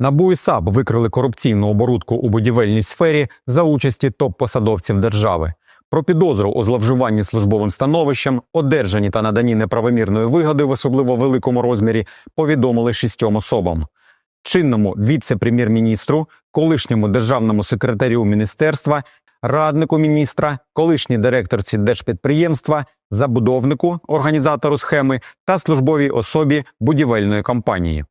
НАБУ і САП викрили корупційну оборудку у будівельній сфері за участі топ-посадовців держави. Про підозру у зловживанні службовим становищем, одержанні та наданні неправомірної вигоди в особливо великому розмірі повідомили шістьом особам. Чинному віце-прем'єр-міністру, колишньому державному секретарю міністерства, раднику міністра, колишній директорці держпідприємства, забудовнику, організатору схеми та службовій особі будівельної компанії.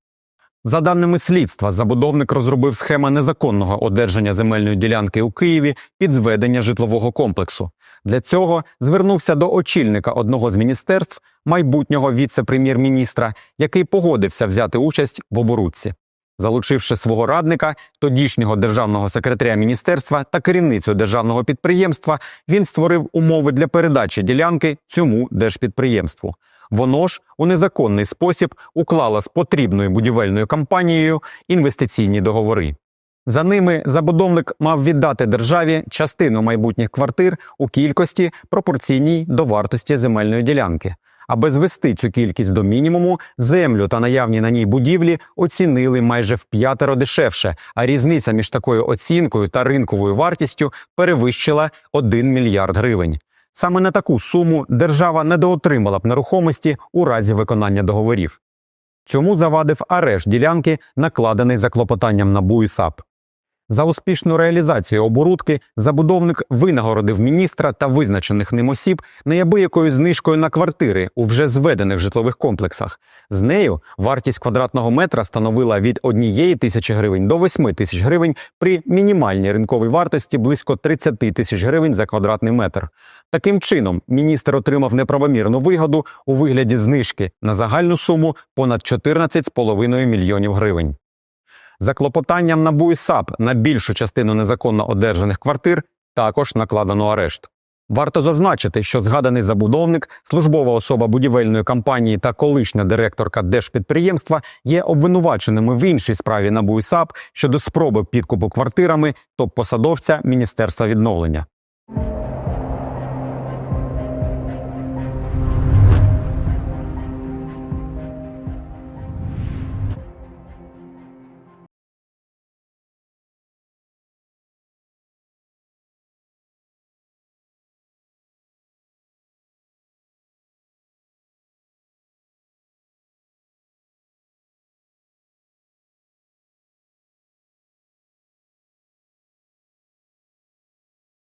За даними слідства, забудовник розробив схему незаконного одержання земельної ділянки у Києві під зведення житлового комплексу. Для цього звернувся до очільника одного з міністерств, майбутнього віце-прем'єр-міністра, який погодився взяти участь в оборудці. Залучивши свого радника, тодішнього державного секретаря міністерства та керівницю державного підприємства, він створив умови для передачі ділянки цьому держпідприємству. Воно ж у незаконний спосіб уклало з потрібною будівельною компанією інвестиційні договори. За ними забудовник мав віддати державі частину майбутніх квартир у кількості пропорційній до вартості земельної ділянки. Аби звести цю кількість до мінімуму, землю та наявні на ній будівлі оцінили майже в п'ятеро дешевше, а різниця між такою оцінкою та ринковою вартістю перевищила 1 мільярд гривень. Саме на таку суму держава недоотримала б нерухомості у разі виконання договорів. Цьому завадив арешт ділянки, накладений за клопотанням НАБУ і САП. За успішну реалізацію оборудки забудовник винагородив міністра та визначених ним осіб неабиякою знижкою на квартири у вже зведених житлових комплексах. З нею вартість квадратного метра становила від 1 тисячі гривень до 8 тисяч гривень при мінімальній ринковій вартості близько 30 тисяч гривень за квадратний метр. Таким чином, міністр отримав неправомірну вигоду у вигляді знижки на загальну суму понад 14,5 мільйонів гривень. За клопотанням НАБУ і САП на більшу частину незаконно одержаних квартир також накладено арешт. Варто зазначити, що згаданий забудовник, службова особа будівельної компанії та колишня директорка держпідприємства є обвинуваченими в іншій справі НАБУ і САП щодо спроби підкупу квартирами топ-посадовця Міністерства відновлення.